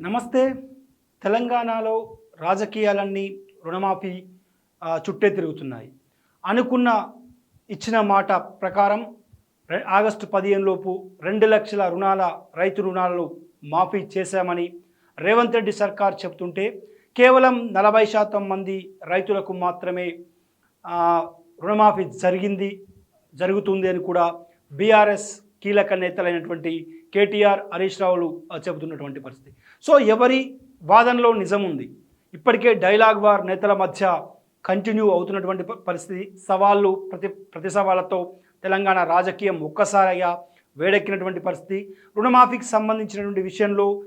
నమస్తే. తెలంగాణలో రాజకీయాలన్నీ రుణమాఫీ చుట్టే తిరుగుతున్నాయి. అనుకున్న ఇచ్చిన మాట ప్రకారం ఆగస్టు పదిహేను లోపు రెండు లక్షల రుణాల రైతు రుణాలను మాఫీ చేశామని రేవంత్ రెడ్డి సర్కార్ చెప్తుంటే కేవలం నలభై శాతం మంది రైతులకు మాత్రమే రుణమాఫీ జరిగింది జరుగుతుంది అని కూడా బీఆర్ఎస్ కీలక నేతలైనటువంటి కేటీఆర్ హరీష్ రావులు చెబుతున్నటువంటి పరిస్థితి. సో ఎవరి వాదనలో నిజం ఉంది? ఇప్పటికే డైలాగ్ వార్ నేతల మధ్య కంటిన్యూ అవుతున్నటువంటి పరిస్థితి. సవాళ్ళు ప్రతి ప్రతి సవాళ్ళతో తెలంగాణ రాజకీయం ఒక్కసారిగా వేడెక్కినటువంటి పరిస్థితి. రుణమాఫీకి సంబంధించినటువంటి విషయంలో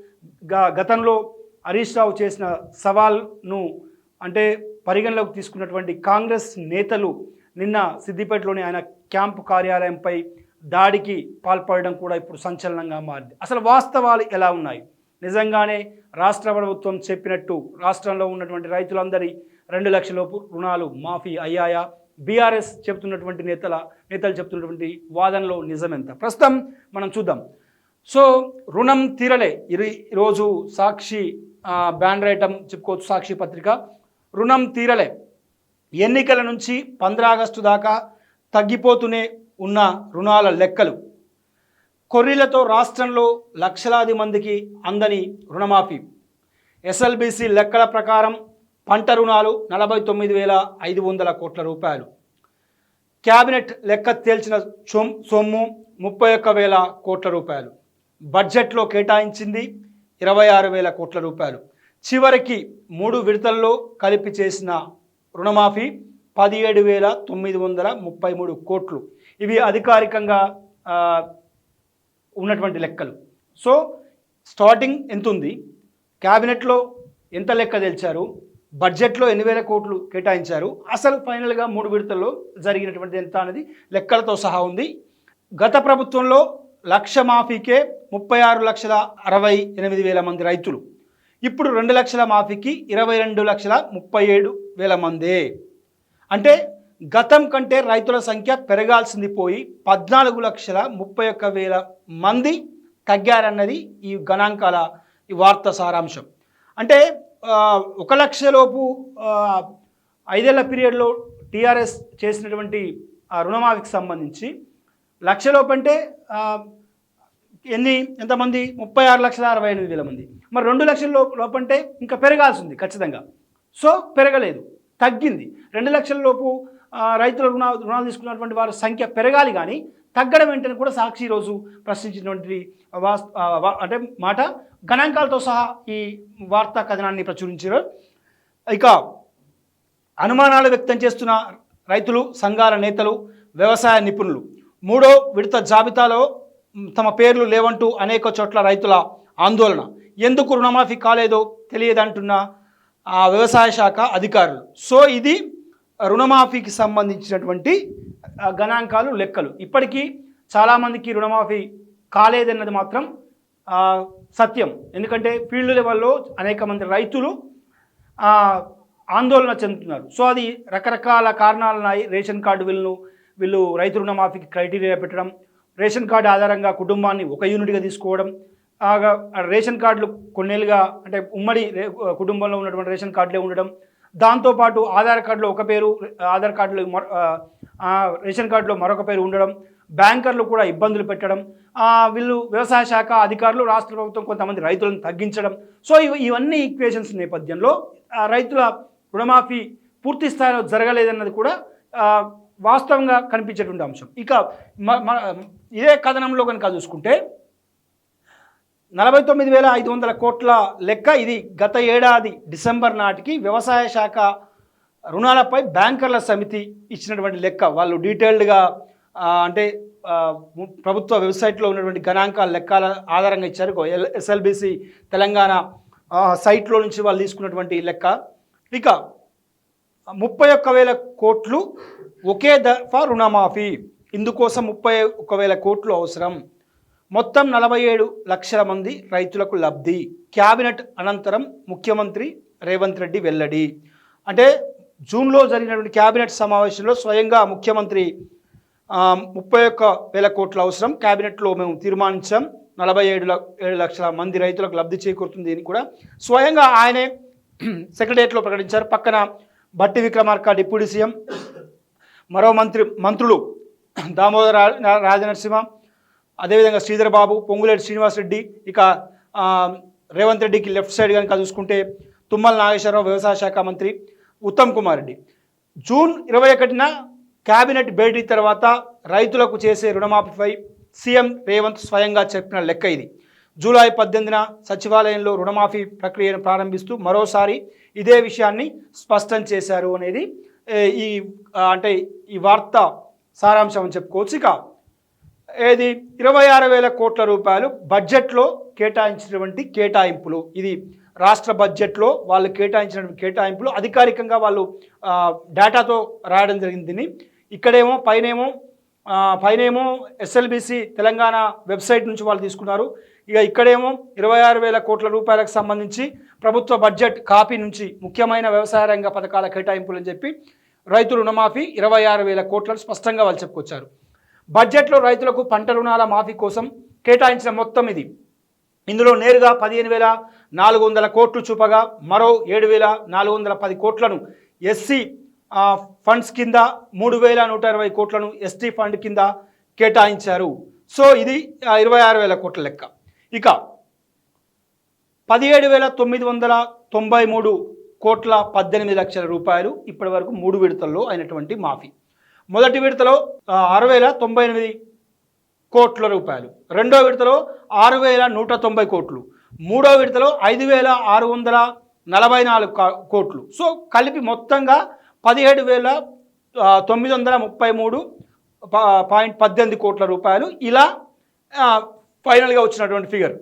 గ- గతంలో హరీష్ రావు చేసిన సవాల్ను అంటే పరిగణలోకి తీసుకున్నటువంటి కాంగ్రెస్ నేతలు నిన్న సిద్దిపేటలోని ఆయన క్యాంపు కార్యాలయంపై దాడికి పాల్పడడం కూడా ఇప్పుడు సంచలనంగా మారింది. అసలు వాస్తవాలు ఎలా ఉన్నాయి? నిజంగానే రాష్ట్ర ప్రభుత్వం చెప్పినట్టు రాష్ట్రంలో ఉన్నటువంటి రైతులందరి రెండు లక్షల రుణాలు మాఫీ అయ్యాయా? బీఆర్ఎస్ చెబుతున్నటువంటి నేతల నేతలు చెప్తున్నటువంటి వాదనలో నిజమెంత? ప్రస్తుతం మనం చూద్దాం. సో రుణం తీరలే. ఇది ఈరోజు సాక్షి బ్యాండ్ బ్యాన్ రైటం చెప్పుకోవచ్చు సాక్షి పత్రిక. రుణం తీరలే. ఎన్నికల నుంచి పంద్రా ఆగస్టు దాకా తగ్గిపోతూనే ఉన్న రుణాల లెక్కలు. కొర్రీలతో రాష్ట్రంలో లక్షలాది మందికి అందని రుణమాఫీ. ఎస్ఎల్బిసి లెక్కల ప్రకారం పంట రుణాలు నలభై తొమ్మిది వేల ఐదు వందల కోట్ల రూపాయలు. క్యాబినెట్ లెక్క తేల్చిన సొమ్ సొమ్ము ముప్పై ఒక్క వేల కోట్ల రూపాయలు. బడ్జెట్లో కేటాయించింది ఇరవై ఆరు వేల కోట్ల రూపాయలు. చివరికి మూడు విడతల్లో కలిపి చేసిన రుణమాఫీ పదిహేడు వేల తొమ్మిది వందల ముప్పై మూడు కోట్లు. ఇవి అధికారికంగా ఉన్నటువంటి లెక్కలు. సో స్టార్టింగ్ ఎంత ఉంది క్యాబినెట్లో ఎంత లెక్క తెలిచారు? బడ్జెట్లో ఎన్ని వేల కోట్లు కేటాయించారు? అసలు ఫైనల్గా మూడు విడతల్లో జరిగినటువంటి ఎంత అనేది లెక్కలతో సహా ఉంది. గత ప్రభుత్వంలో లక్ష మాఫీకే ముప్పై ఆరు లక్షల అరవై ఎనిమిది వేల మంది రైతులు. ఇప్పుడు రెండు లక్షల మాఫీకి ఇరవై రెండు లక్షల ముప్పై ఏడు వేల మందే. అంటే గతం కంటే రైతుల సంఖ్య పెరగాల్సింది పోయి పద్నాలుగు లక్షల ముప్పై ఒక్క వేల మంది తగ్గారన్నది ఈ గణాంకాల ఈ వార్త సారాంశం. అంటే ఒక లక్షలోపు ఆ, ఐదేళ్ళ పీరియడ్లో టీఆర్ఎస్ చేసినటువంటి రుణమాఫీకి సంబంధించి లక్షలోపు అంటే ఎన్ని ఎంతమంది? ముప్పై ఆరు లక్షల అరవై ఎనిమిది వేల మంది. మరి రెండు లక్షల లోపు లోపంటే ఇంకా పెరగాల్సింది ఖచ్చితంగా. సో పెరగలేదు. తగ్గింది. రెండు లక్షల లోపు రైతుల రుణ రుణాలు తీసుకున్నటువంటి వారి సంఖ్య పెరగాలి కానీ తగ్గడం ఏంటని కూడా సాక్షి రోజు ప్రశ్నించినటువంటి అంటే మాట గణాంకాలతో సహా ఈ వార్తా కథనాన్ని ప్రచురించారు. ఇక అనుమానాలు వ్యక్తం చేస్తున్న రైతులు సంఘాల నేతలు వ్యవసాయ నిపుణులు మూడో విడత జాబితాలో తమ పేర్లు లేవంటూ అనేక చోట్ల రైతుల ఆందోళన. ఎందుకు రుణమాఫీ కాలేదో తెలియదంటున్న ఆ వ్యవసాయ శాఖ అధికారులు. సో ఇది రుణమాఫీకి సంబంధించినటువంటి గణాంకాలు లెక్కలు. ఇప్పటికీ చాలామందికి రుణమాఫీ కాలేదన్నది మాత్రం సత్యం. ఎందుకంటే ఫీల్డ్ లెవెల్లో అనేక మంది రైతులు ఆందోళన చెందుతున్నారు. సో అది రకరకాల కారణాలు ఉన్నాయి రేషన్ కార్డు వీళ్ళను వీళ్ళు రైతు రుణమాఫీకి క్రైటీరియా పెట్టడం రేషన్ కార్డు ఆధారంగా కుటుంబాన్ని ఒక యూనిట్గా తీసుకోవడం రేషన్ కార్డులు కొన్నేళ్ళుగా అంటే ఉమ్మడి రే- కుటుంబంలో ఉన్నటువంటి రేషన్ కార్డులే ఉండడం దాంతోపాటు ఆధార్ కార్డులో ఒక పేరు ఆధార్ కార్డులో రేషన్ కార్డులో మరొక పేరు ఉండడం బ్యాంకర్లు కూడా ఇబ్బందులు పెట్టడం వీళ్ళు వ్యవసాయ శాఖ అధికారులు రాష్ట్ర ప్రభుత్వం కొంతమంది రైతులను తగ్గించడం. సో ఇవన్నీ ఈక్వేషన్స్ నేపథ్యంలో రైతుల రుణమాఫీ పూర్తి స్థాయిలో జరగలేదన్నది కూడా వాస్తవంగా కనిపించేటువంటి అంశం. ఇక ఇదే కథనంలో కనుక చూసుకుంటే నలభై తొమ్మిది వేల ఐదు వందల కోట్ల లెక్క ఇది గత ఏడాది డిసెంబర్ నాటికి వ్యవసాయ శాఖ రుణాలపై బ్యాంకర్ల సమితి ఇచ్చినటువంటి లెక్క. వాళ్ళు డీటెయిల్డ్గా అంటే ప్రభుత్వ వెబ్సైట్లో ఉన్నటువంటి గణాంకాల లెక్కల ఆధారంగా ఇచ్చారు. ఎల్ ఎస్ఎల్బిసి తెలంగాణ సైట్లో నుంచి వాళ్ళు తీసుకున్నటువంటి లెక్క. ఇక ముప్పై ఒక్క వేల కోట్లు ఒకే దఫా రుణమాఫీ. ఇందుకోసం ముప్పై ఒక్క వేల కోట్లు అవసరం. మొత్తం నలభై ఏడు లక్షల మంది రైతులకు లబ్ధి. క్యాబినెట్ అనంతరం ముఖ్యమంత్రి రేవంత్ రెడ్డి వెల్లడి. అంటే జూన్లో జరిగినటువంటి క్యాబినెట్ సమావేశంలో స్వయంగా ముఖ్యమంత్రి ముప్పై ఒక్క వేల కోట్ల అవసరం. క్యాబినెట్లో మేము తీర్మానించాం. నలభై ఏడు ఏడు లక్షల మంది రైతులకు లబ్ధి చేకూరుతుంది అని కూడా స్వయంగా ఆయనే సెక్రటరియట్లో ప్రకటించారు. పక్కన బట్టి విక్రమార్క డిప్యూటీ సీఎం మరో మంత్రి మంత్రులు దామోదర రాజనరసింహ అదేవిధంగా శ్రీధర్ బాబు పొంగులేటి శ్రీనివాసరెడ్డి ఇక రేవంత్ రెడ్డికి లెఫ్ట్ సైడ్ కనుక చూసుకుంటే తుమ్మల నాగేశ్వరరావు వ్యవసాయ శాఖ మంత్రి ఉత్తమ్ కుమార్ రెడ్డి. జూన్ ఇరవై ఒకటిన కేబినెట్ భేటీ తర్వాత రైతులకు చేసే రుణమాఫీపై సీఎం రేవంత్ స్వయంగా చెప్పిన లెక్క ఇది. జూలై పద్దెనిమిదిన సచివాలయంలో రుణమాఫీ ప్రక్రియను ప్రారంభిస్తూ మరోసారి ఇదే విషయాన్ని స్పష్టం చేశారు అనేది ఈ అంటే ఈ వార్త సారాంశం అని చెప్పుకోవచ్చు. ఇక ఏది? ఇరవై ఆరు వేల కోట్ల రూపాయలు బడ్జెట్లో కేటాయించినటువంటి కేటాయింపులు. ఇది రాష్ట్ర బడ్జెట్లో వాళ్ళు కేటాయించినటువంటి కేటాయింపులు. అధికారికంగా వాళ్ళు డేటాతో రాయడం జరిగింది ఇక్కడేమో పైనేమో పైనేమో ఎస్ఎల్బిసి తెలంగాణ వెబ్సైట్ నుంచి వాళ్ళు తీసుకున్నారు. ఇక ఇక్కడేమో ఇరవై ఆరు వేల కోట్ల రూపాయలకు సంబంధించి ప్రభుత్వ బడ్జెట్ కాపీ నుంచి ముఖ్యమైన వ్యవసాయ రంగ పథకాల కేటాయింపులు అని చెప్పి రైతు రుణమాఫీ ఇరవై ఆరు వేల కోట్లను స్పష్టంగా వాళ్ళు చెప్పుకొచ్చారు. బడ్జెట్లో రైతులకు పంట రుణాల మాఫీ కోసం కేటాయించిన మొత్తం ఇది. ఇందులో నేరుగా పదిహేను వేల నాలుగు వందల కోట్లు చూపగా మరో ఏడు వేల నాలుగు వందల పది కోట్లను ఎస్సీ ఫండ్స్ కింద మూడు వేల నూట ఇరవై కోట్లను ఎస్టీ ఫండ్ కింద కేటాయించారు. సో ఇది ఇరవై ఆరు వేల కోట్ల లెక్క. ఇక పదిహేడు వేల తొమ్మిది వందల తొంభై మూడు కోట్ల పద్దెనిమిది లక్షల రూపాయలు ఇప్పటి వరకు మూడు విడతల్లో అయినటువంటి మాఫీ. మొదటి విడతలో ఆరు వేల తొంభై ఎనిమిది కోట్ల రూపాయలు. రెండో విడతలో ఆరు వేల నూట తొంభై కోట్లు. మూడో విడతలో ఐదు వేల ఆరు వందల నలభై నాలుగు కోట్లు. సో కలిపి మొత్తంగా పదిహేడు వేల తొమ్మిది వందల ముప్పై మూడు పాయింట్ పద్దెనిమిది కోట్ల రూపాయలు. ఇలా ఫైనల్గా వచ్చినటువంటి ఫిగర్.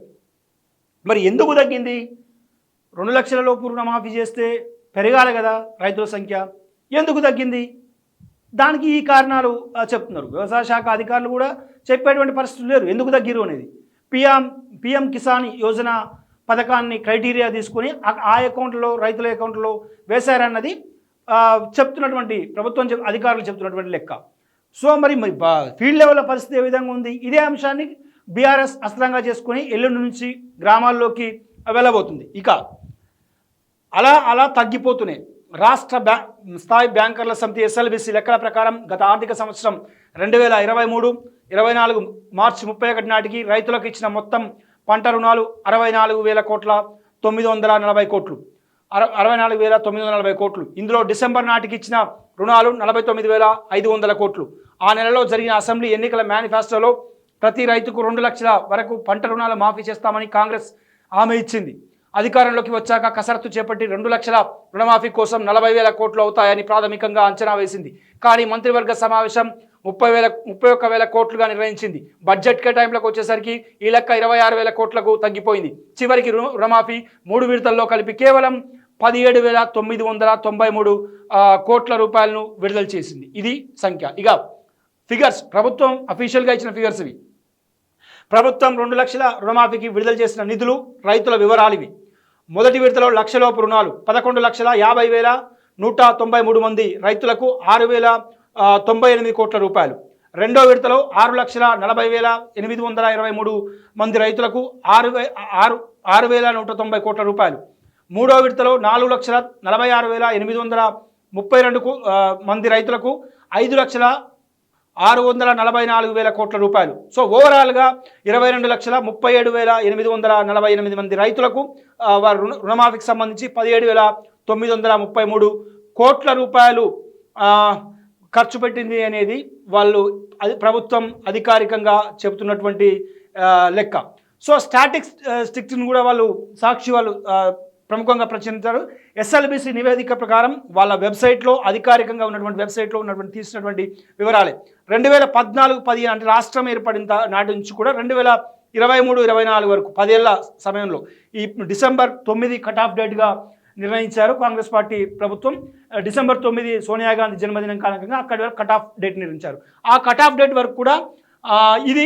మరి ఎందుకు తగ్గింది? రెండు లక్షల లోపు రుణమాఫీ చేస్తే పెరగాలి కదా రైతుల సంఖ్య. ఎందుకు తగ్గింది? దానికి ఈ కారణాలు చెప్తున్నారు. వ్యవసాయ శాఖ అధికారులు కూడా చెప్పేటువంటి పరిస్థితులు లేరు. ఎందుకు తగ్గిరు అనేది? పిఎం పిఎం కిసాన్ యోజన పథకాన్ని క్రైటీరియా తీసుకొని ఆ- అకౌంట్లో రైతుల అకౌంట్లో వేశారన్నది చెప్తున్నటువంటి ప్రభుత్వం అధికారులు చెప్తున్నటువంటి లెక్క. సో మరి మరి ఫీల్డ్ లెవెల్ పరిస్థితి ఏ విధంగా ఉంది? ఇదే అంశాన్ని బీఆర్ఎస్ అస్త్రంగా చేసుకొని ఎల్లుండి నుంచి గ్రామాల్లోకి వెళ్ళబోతుంది. ఇక అలా అలా తగ్గిపోతున్నాయి రాష్ట్ర బ్యా స్థాయి బ్యాంకర్ల సమితి ఎస్ఎల్బిసి లెక్కల ప్రకారం గత ఆర్థిక సంవత్సరం రెండు వేల ఇరవై మూడు ఇరవై నాలుగు మార్చి ముప్పై ఒకటి నాటికి రైతులకు ఇచ్చిన మొత్తం పంట రుణాలు అరవై నాలుగు వేల కోట్ల తొమ్మిది వందల నలభై కోట్లు. అరవై నాలుగు వేల తొమ్మిది వందల నలభై కోట్లు. ఇందులో డిసెంబర్ నాటికి ఇచ్చిన రుణాలు నలభై తొమ్మిది వేల ఐదు వందల కోట్లు. ఆ నెలలో జరిగిన అసెంబ్లీ ఎన్నికల మేనిఫెస్టోలో ప్రతి రైతుకు రెండు లక్షల వరకు పంట రుణాలు మాఫీ చేస్తామని కాంగ్రెస్ హామీ ఇచ్చింది. అధికారంలోకి వచ్చాక కసరత్తు చేపట్టి రెండు లక్షల రుణమాఫీ కోసం నలభై వేల కోట్లు అవుతాయని ప్రాథమికంగా అంచనా వేసింది. కానీ మంత్రివర్గ సమావేశం ముప్పై వేల ముప్పై ఒక్క వేల కోట్లుగా నిర్ణయించింది. బడ్జెట్ కేటాయింపులకు వచ్చేసరికి ఈ లెక్క ఇరవై ఆరు వేల కోట్లకు తగ్గిపోయింది. చివరికి రు- రుణమాఫీ మూడు విడతల్లో కలిపి కేవలం పదిహేడు వేల తొమ్మిది వందల తొంభై మూడు కోట్ల రూపాయలను విడుదల చేసింది. ఇది సంఖ్య. ఇక ఫిగర్స్. ప్రభుత్వం అఫీషియల్గా ఇచ్చిన ఫిగర్స్ ఇవి. ప్రభుత్వం రెండు లక్షల రుణమాఫీకి విడుదల చేసిన నిధులు రైతుల వివరాలు ఇవి. మొదటి విడతలో లక్షలోపు రుణాలు పదకొండు లక్షల యాభై వేల నూట తొంభై మూడు మంది రైతులకు ఆరు వేల తొంభై ఎనిమిది కోట్ల రూపాయలు. రెండో విడతలో ఆరు లక్షల నలభై వేల ఎనిమిది వందల ఇరవై మూడు మంది రైతులకు ఆరు వే ఆరు ఆరు వేల నూట తొంభై కోట్ల రూపాయలు. మూడో విడతలో నాలుగు లక్షల నలభై ఆరు వేల ఎనిమిది వందల ముప్పై రెండు మంది రైతులకు ఐదు లక్షల ఆరు వందల నలభై నాలుగు వేల కోట్ల రూపాయలు. సో ఓవరాల్గా ఇరవై రెండు లక్షల ముప్పై ఏడు వేల ఎనిమిది వందల నలభై ఎనిమిది మంది రైతులకు వారి రుణ రుణమాఫీకి సంబంధించి పదిహేడు వేల తొమ్మిది వందల ముప్పై మూడు కోట్ల రూపాయలు ఖర్చు పెట్టింది అనేది వాళ్ళు అది ప్రభుత్వం అధికారికంగా చెబుతున్నటువంటి లెక్క. సో స్టాటిక్స్ స్టిక్స్ని కూడా వాళ్ళు సాక్షి వాళ్ళు ప్రముఖంగా ప్రచురించారు. ఎస్ఎల్బిసి నివేదిక ప్రకారం వాళ్ళ వెబ్సైట్లో అధికారికంగా ఉన్నటువంటి వెబ్సైట్లో ఉన్నటువంటి తీసినటువంటి వివరాలే. రెండు వేల పద్నాలుగు పదిహేను అంటే రాష్ట్రం ఏర్పడిన నాటి నుంచి కూడా రెండు వేల ఇరవై మూడు ఇరవై నాలుగు వరకు పదేళ్ళ సమయంలో ఈ డిసెంబర్ తొమ్మిది కట్ ఆఫ్ డేట్గా నిర్ణయించారు కాంగ్రెస్ పార్టీ ప్రభుత్వం. డిసెంబర్ తొమ్మిది సోనియా గాంధీ జన్మదినం కారణంగా అక్కడి వరకు కట్ ఆఫ్ డేట్ నిర్ణయించారు. ఆ కట్ ఆఫ్ డేట్ వరకు కూడా ఇది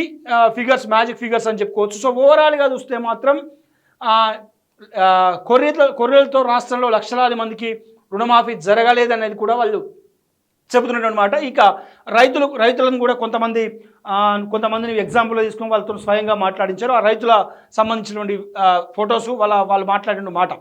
ఫిగర్స్ మ్యాజిక్ ఫిగర్స్ అని చెప్పుకోవచ్చు. సో ఓవరాల్గా చూస్తే మాత్రం ఆ, కొర్రెలతో రాష్ట్రంలో లక్షలాది మందికి రుణమాఫీ జరగలేదనేది కూడా వాళ్ళు చెబుతున్నాడు అనమాట ఇక రైతులు రైతులను కూడా కొంతమంది కొంతమందిని ఎగ్జాంపుల్ తీసుకుని వాళ్ళతో స్వయంగా మాట్లాడించారు. ఆ రైతుల సంబంధించినటువంటి ఫొటోస్ వాళ్ళ వాళ్ళు మాట్లాడిన మాట.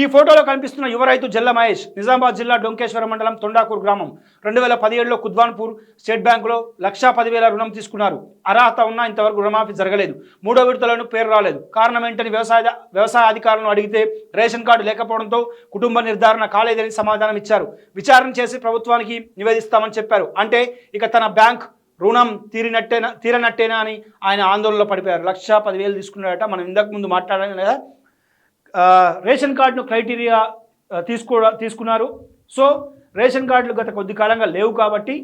ఈ ఫోటోలో కనిపిస్తున్న యువ రైతు జల్ల మహేష్ నిజామాబాద్ జిల్లా డొంకేశ్వర మండలం తొండాకూరు గ్రామం. రెండు వేల పదిహేడులో కుద్వాన్పూర్ స్టేట్ బ్యాంకులో లక్షా పదివేల రుణం తీసుకున్నారు. అర్హత ఉన్నా ఇంతవరకు రుణమాఫీ జరగలేదు. మూడో విడతలను పేరు రాలేదు. కారణం ఏంటని వ్యవసాయ వ్యవసాయ అధికారులను అడిగితే రేషన్ కార్డు లేకపోవడంతో కుటుంబ నిర్ధారణ కాలేదని సమాధానం ఇచ్చారు. విచారణ చేసి ప్రభుత్వానికి నివేదిస్తామని చెప్పారు. అంటే ఇక తన బ్యాంక్ రుణం తీరినట్టేనా తీరనట్టేనా అని ఆయన ఆందోళనలో పడిపోయారు. లక్ష పదివేలు తీసుకున్నారట మనం ఇంతకు ముందు మాట్లాడాం కదా రేషన్ కార్డును క్రైటీరియా తీసుకో తీసుకున్నారు. సో రేషన్ కార్డులు గత కొద్ది కాలంగా లేవు కాబట్టి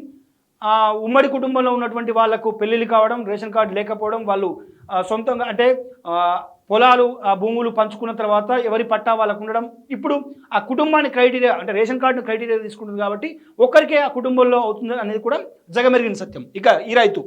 ఉమ్మడి కుటుంబంలో ఉన్నటువంటి వాళ్ళకు పెళ్ళిళ్ళు కావడం రేషన్ కార్డు లేకపోవడం వాళ్ళు సొంతంగా అంటే పొలాలు ఆ భూములు పంచుకున్న తర్వాత ఎవరి పట్టా వాళ్ళకు ఉండడం. ఇప్పుడు ఆ కుటుంబాన్ని క్రైటీరియా అంటే రేషన్ కార్డును క్రైటీరియా తీసుకుంటుంది కాబట్టి ఒక్కరికే ఆ కుటుంబంలో అవుతుంది అనేది కూడా జగమెరిగిన సత్యం. ఇక ఈ రైతు.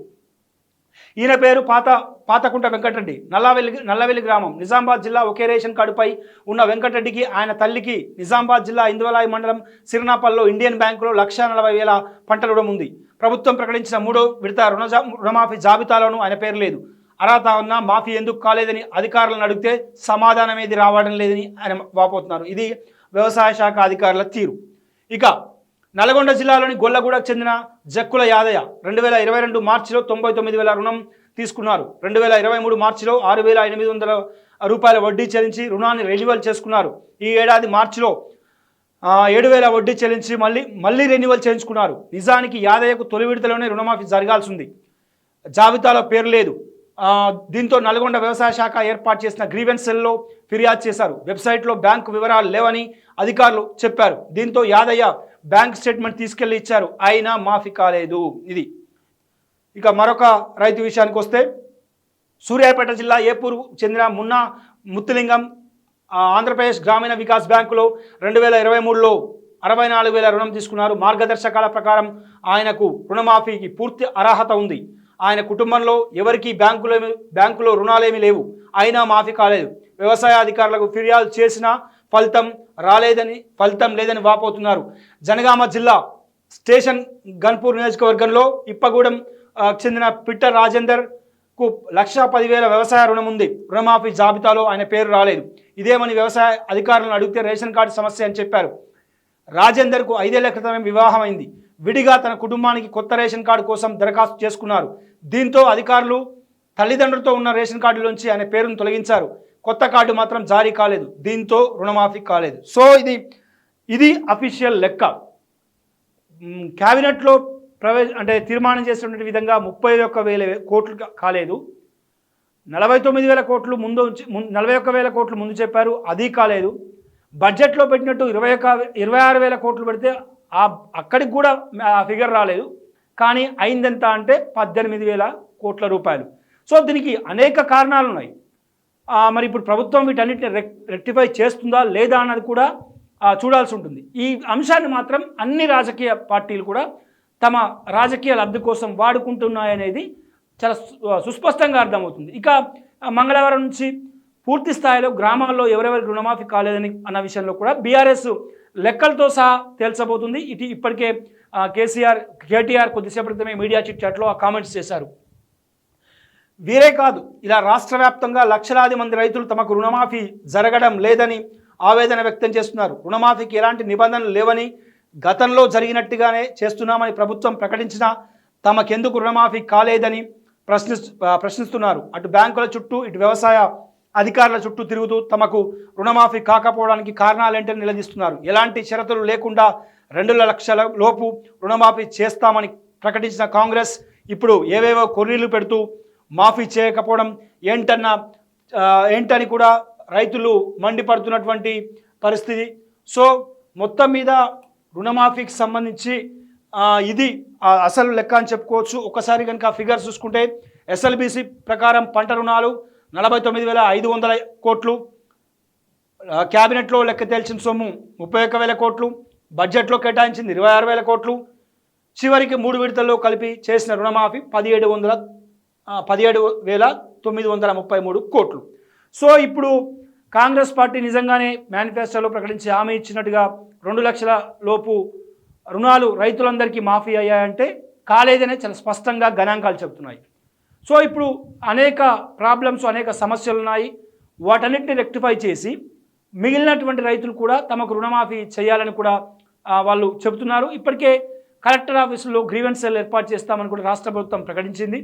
ఈయన పేరు పాత పాతకుంట వెంకటరెడ్డి. నల్లవెల్లి నల్లవెల్లి గ్రామం. నిజామాబాద్ జిల్లా ఒకే రేషన్ కార్డుపై ఉన్న వెంకటరెడ్డికి ఆయన తల్లికి నిజామాబాద్ జిల్లా ఇందువలాయి మండలం సిరినాపల్లో ఇండియన్ బ్యాంకులో లక్ష నలభై వేల పంట రుణం ఉంది. ప్రభుత్వం ప్రకటించిన మూడో విడత రుణ రుణమాఫీ జాబితాలోనూ ఆయన పేరు లేదు. అర్హత ఉన్న మాఫీ ఎందుకు కాలేదని అధికారులను అడిగితే సమాధానం ఏది రావడం లేదని ఆయన వాపోతున్నారు. ఇది వ్యవసాయ శాఖ అధికారుల తీరు. ఇక నల్గొండ జిల్లాలోని గొల్లగూడకు చెందిన జక్కుల యాదయ్య రెండు వేల ఇరవై రెండు మార్చిలో తొంభై తొమ్మిది వేల రుణం తీసుకున్నారు. రెండు వేల ఇరవై మూడు మార్చిలో ఆరు వేల ఎనిమిది వందల రూపాయల వడ్డీ చెల్లించి రుణాన్ని రెన్యువల్ చేసుకున్నారు. ఈ ఏడాది మార్చిలో ఏడు వేల వడ్డీ చెల్లించి మళ్ళీ మళ్ళీ రెన్యువల్ చేయించుకున్నారు. నిజానికి యాదయ్యకు తొలి విడతలోనే రుణమాఫీ జరగాల్సి ఉంది జాబితాలో పేరు లేదు. దీంతో నల్గొండ వ్యవసాయ శాఖ ఏర్పాటు చేసిన గ్రీవెన్స్ సెల్లో ఫిర్యాదు చేశారు. వెబ్సైట్లో బ్యాంకు వివరాలు లేవని అధికారులు చెప్పారు. దీంతో యాదయ్య బ్యాంక్ స్టేట్మెంట్ తీసుకెళ్ళి ఇచ్చారు. అయినా మాఫీ కాలేదు. ఇది. ఇక మరొక రైతు విషయానికి వస్తే సూర్యాపేట జిల్లా ఏపూరు చెందిన మున్నా ముత్తులింగం ఆంధ్రప్రదేశ్ గ్రామీణ వికాస్ బ్యాంకులో రెండు వేల ఇరవై మూడులో అరవై నాలుగు వేల రుణం తీసుకున్నారు. మార్గదర్శకాల ప్రకారం ఆయనకు రుణమాఫీకి పూర్తి అర్హత ఉంది. ఆయన కుటుంబంలో ఎవరికి బ్యాంకులో బ్యాంకులో రుణాలేమీ లేవు. అయినా మాఫీ కాలేదు. వ్యవసాయ అధికారులకు ఫిర్యాదు చేసినా ఫలితం రాలేదని ఫలితం లేదని వాపోతున్నారు. జనగామ జిల్లా స్టేషన్ గన్పూర్ నియోజకవర్గంలో ఇప్పగూడెం చెందిన పిట్ట రాజేందర్కు లక్ష పదివేల వ్యవసాయ రుణం ఉంది. రుణమాఫీ జాబితాలో ఆయన పేరు రాలేదు. ఇదేమని వ్యవసాయ అధికారులను అడిగితే రేషన్ కార్డు సమస్య అని చెప్పారు. రాజేందర్కు ఐదేళ్ళ క్రితమే వివాహం అయింది విడిగా తన కుటుంబానికి కొత్త రేషన్ కార్డు కోసం దరఖాస్తు చేసుకున్నారు. దీంతో అధికారులు తల్లిదండ్రులతో ఉన్న రేషన్ కార్డులోంచి ఆయన పేరును తొలగించారు. కొత్త కార్డు మాత్రం జారీ కాలేదు. దీంతో రుణమాఫీ కాలేదు. సో ఇది ఇది అఫీషియల్ లెక్క. క్యాబినెట్లో ప్రవేశ అంటే తీర్మానం చేసినటువంటి విధంగా ముప్పై ఒక్క వేల కోట్లు కాలేదు. నలభై తొమ్మిది వేల కోట్లు ముందు నలభై ఒక్క వేల కోట్లు ముందు చెప్పారు. అది కాలేదు. బడ్జెట్లో పెట్టినట్టు ఇరవై ఒక్క ఇరవై ఆరు వేల కోట్లు పెడితే ఆ అక్కడికి కూడా ఆ ఫిగర్ రాలేదు. కానీ అయిందెంత అంటే పద్దెనిమిది వేల కోట్ల రూపాయలు. సో దీనికి అనేక కారణాలు ఉన్నాయి మరి ఇప్పుడు ప్రభుత్వం వీటన్నిటిని రెక్టిఫై చేస్తుందా లేదా అన్నది కూడా చూడాల్సి ఉంటుంది. ఈ అంశాన్ని మాత్రం అన్ని రాజకీయ పార్టీలు కూడా తమ రాజకీయ లబ్ధి కోసం వాడుకుంటున్నాయనేది చాలా సుస్పష్టంగా అర్థమవుతుంది. ఇక మంగళవారం నుంచి పూర్తి స్థాయిలో గ్రామాల్లో ఎవరెవరికి రుణమాఫీ కాలేదని అన్న విషయంలో కూడా బీఆర్ఎస్ లెక్కలతో సహా తేల్చబోతుంది. ఇటు ఇప్పటికే కేసీఆర్ కేటీఆర్ కొద్దిసేపటి క్రితమే మీడియా చిట్ చాట్లో ఆ కామెంట్స్ చేశారు. వీరే కాదు. ఇలా రాష్ట్ర వ్యాప్తంగా లక్షలాది మంది రైతులు తమకు రుణమాఫీ జరగడం లేదని ఆవేదన వ్యక్తం చేస్తున్నారు. రుణమాఫీకి ఎలాంటి నిబంధనలు లేవని గతంలో జరిగినట్టుగానే చేస్తున్నామని ప్రభుత్వం ప్రకటించినా తమకెందుకు రుణమాఫీ కాలేదని ప్రశ్ని ప్రశ్నిస్తున్నారు. అటు బ్యాంకుల చుట్టూ ఇటు వ్యవసాయ అధికారుల చుట్టూ తిరుగుతూ తమకు రుణమాఫీ కాకపోవడానికి కారణాలేంటని నిలదీస్తున్నారు. ఎలాంటి షరతులు లేకుండా రెండు లక్షల లోపు రుణమాఫీ చేస్తామని ప్రకటించిన కాంగ్రెస్ ఇప్పుడు ఏవేవో కొర్రీలు పెడుతూ మాఫీ చేయకపోవడం ఏంటన్న ఏంటని కూడా రైతులు మండిపడుతున్నటువంటి పరిస్థితి. సో మొత్తం మీద రుణమాఫీకి సంబంధించి ఇది అసలు లెక్క అని చెప్పుకోవచ్చు. ఒకసారి కనుక ఫిగర్స్ చూసుకుంటే ఎస్ఎల్బిసి ప్రకారం పంట రుణాలు నలభై తొమ్మిది వేల ఐదు వందల కోట్లు. క్యాబినెట్లో లెక్క తేల్చిన సొమ్ము ముప్పై ఒక్క వేల కోట్లు. బడ్జెట్లో కేటాయించింది ఇరవై ఆరు వేల కోట్లు. చివరికి మూడు విడతల్లో కలిపి చేసిన రుణమాఫీ పదిహేడు వందల పదిహేడు వేల తొమ్మిది వందల ముప్పై మూడు కోట్లు. సో ఇప్పుడు కాంగ్రెస్ పార్టీ నిజంగానే మేనిఫెస్టోలో ప్రకటించి హామీ ఇచ్చినట్టుగా రెండు లక్షల లోపు రుణాలు రైతులందరికీ మాఫీ అయ్యాయంటే కాలేదనే చాలా స్పష్టంగా గణాంకాలు చెబుతున్నాయి. సో ఇప్పుడు అనేక ప్రాబ్లమ్స్ అనేక సమస్యలు ఉన్నాయి. వాటన్నిటిని రెక్టిఫై చేసి మిగిలినటువంటి రైతులు కూడా తమకు రుణమాఫీ చేయాలని కూడా వాళ్ళు చెబుతున్నారు. ఇప్పటికే కలెక్టర్ ఆఫీసులో గ్రీవెన్స్ సెల్ ఏర్పాటు చేస్తామని కూడా రాష్ట్ర ప్రభుత్వం ప్రకటించింది.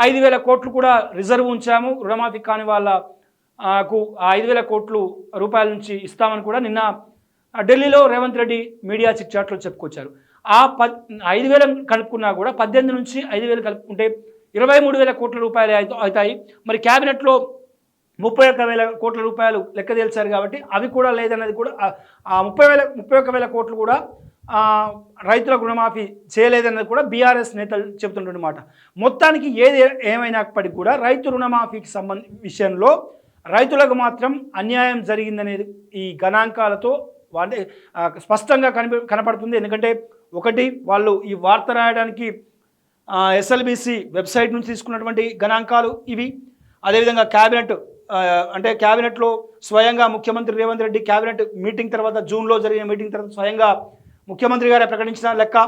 ఐదు వేల కోట్లు కూడా రిజర్వ్ ఉంచాము. రుణమాఫీ కాని వాళ్ళ ఐదు వేల కోట్లు రూపాయల నుంచి ఇస్తామని కూడా నిన్న ఢిల్లీలో రేవంత్ రెడ్డి మీడియా చిట్ చాట్లో చెప్పుకొచ్చారు. ఆ పద్ ఐదు వేల కలుపుకున్నా కూడా పద్దెనిమిది నుంచి ఐదు వేలు కలుపుకుంటే ఇరవై మూడు వేల కోట్ల రూపాయలు అవుతాయి. మరి క్యాబినెట్లో ముప్పై ఒక్క వేల కోట్ల రూపాయలు లెక్క తేల్చారు కాబట్టి అవి కూడా లేదన్నది కూడా ఆ- ముప్పై వేల ముప్పై ఒక్క వేల కోట్లు కూడా రైతుల రుణమాఫీ చేయలేదన్నది కూడా బీఆర్ఎస్ నేతలు చెబుతున్నమాట మొత్తానికి ఏది ఏమైనప్పటికీ కూడా రైతు రుణమాఫీకి సంబంధ విషయంలో రైతులకు మాత్రం అన్యాయం జరిగిందనేది ఈ గణాంకాలతో అంటే స్పష్టంగా కనిపి కనపడుతుంది. ఎందుకంటే ఒకటి వాళ్ళు ఈ వార్త రాయడానికి ఎస్ఎల్బిసి వెబ్సైట్ నుంచి తీసుకున్నటువంటి గణాంకాలు ఇవి. అదేవిధంగా క్యాబినెట్ అంటే క్యాబినెట్లో స్వయంగా ముఖ్యమంత్రి రేవంత్ రెడ్డి క్యాబినెట్ మీటింగ్ తర్వాత జూన్లో జరిగిన మీటింగ్ తర్వాత స్వయంగా ముఖ్యమంత్రి గారే ప్రకటించిన లెక్క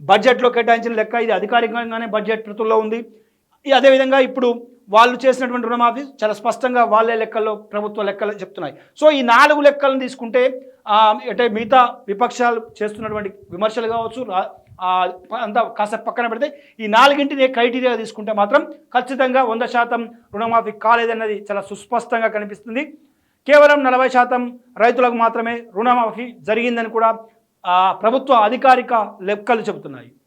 బడ్జెట్లో కేటాయించిన లెక్క ఇది అధికారికంగానే బడ్జెట్ ప్రతుల్లో ఉంది. అదేవిధంగా ఇప్పుడు వాళ్ళు చేసినటువంటి రుణమాఫీ చాలా స్పష్టంగా వాళ్ళే లెక్కల్లో ప్రభుత్వ లెక్కలు చెప్తున్నాయి. సో ఈ నాలుగు లెక్కలను తీసుకుంటే అంటే మిగతా విపక్షాలు చేస్తున్నటువంటి విమర్శలు కావచ్చు అంతా కాసేపు పక్కన పెడితే ఈ నాలుగింటిని క్రైటీరియా తీసుకుంటే మాత్రం ఖచ్చితంగా వంద శాతం రుణమాఫీ కాలేదన్నది చాలా సుస్పష్టంగా కనిపిస్తుంది. కేవలం నలభై శాతం రైతులకు మాత్రమే రుణమాఫీ జరిగిందని కూడా ప్రభుత్వ అధికారిక లెక్కలు చెబుతున్నాయి.